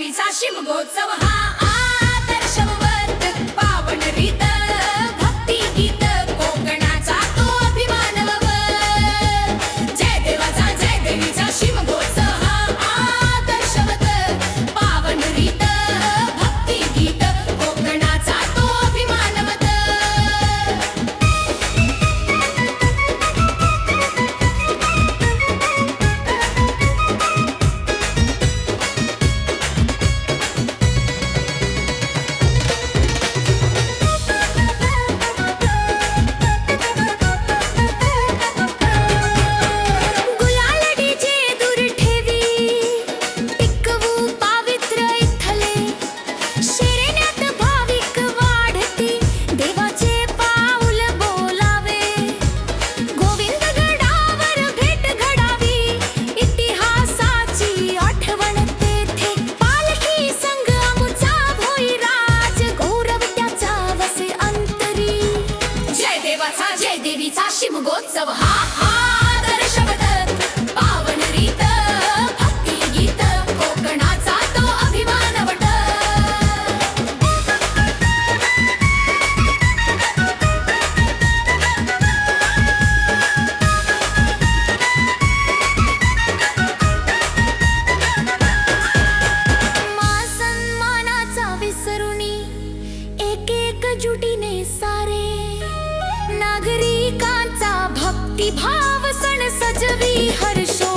every time she move so high. ವಾರ್ಷಿಕೋತ್ಸವ ಹಾ ಹಾ कोटि भाव सण सजवी हर्षो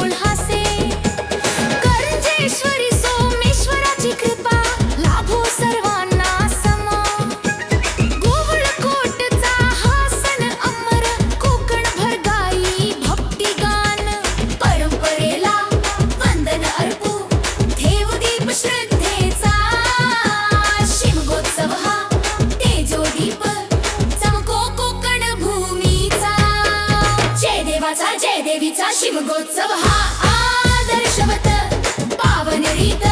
देवीचा शिवगोत्सव हा आदर्शवत पावन रीत